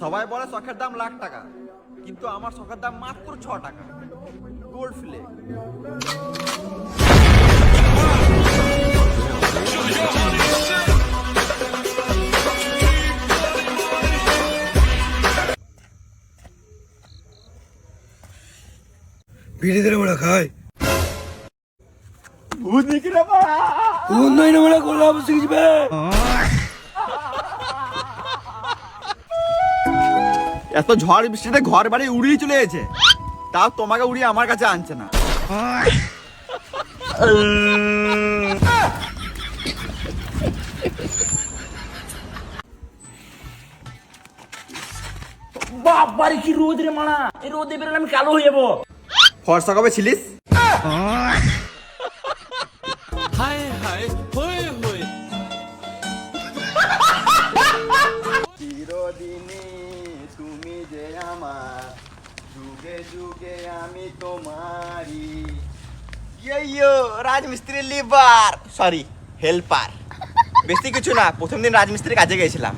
সবাই বলে শখের দাম লাখ টাকা কিন্তু আমার শখের দাম মাত্র ছ টাকা। গোল্ড ফ্লেক বিড়ি দিলে বড়া খায়। ভূত দেখি রে বাড়া অন্যায় না বড়া করলে অবশ্যই এত ঝড় বৃষ্টিতে ঘর বাড়ি উড়িয়ে চলে গেছে। তাও তোমাকে উড়িয়ে আমার কাছে আনছে না। বাবারে কি রোদ রে মানা এই রোদে বেরোলে আমি কালো হয়ে যাব। ফর্সা কবে ছিলিস? চিরদিনই তুমি যে আমার যুগে যুগে আমি তোমারি ইয়ো রাজমিস্ত্রি লিভার সরি হেল্পার বেশি কিছু না, প্রথম দিন রাজমিস্ত্রি কাজে গেছিলাম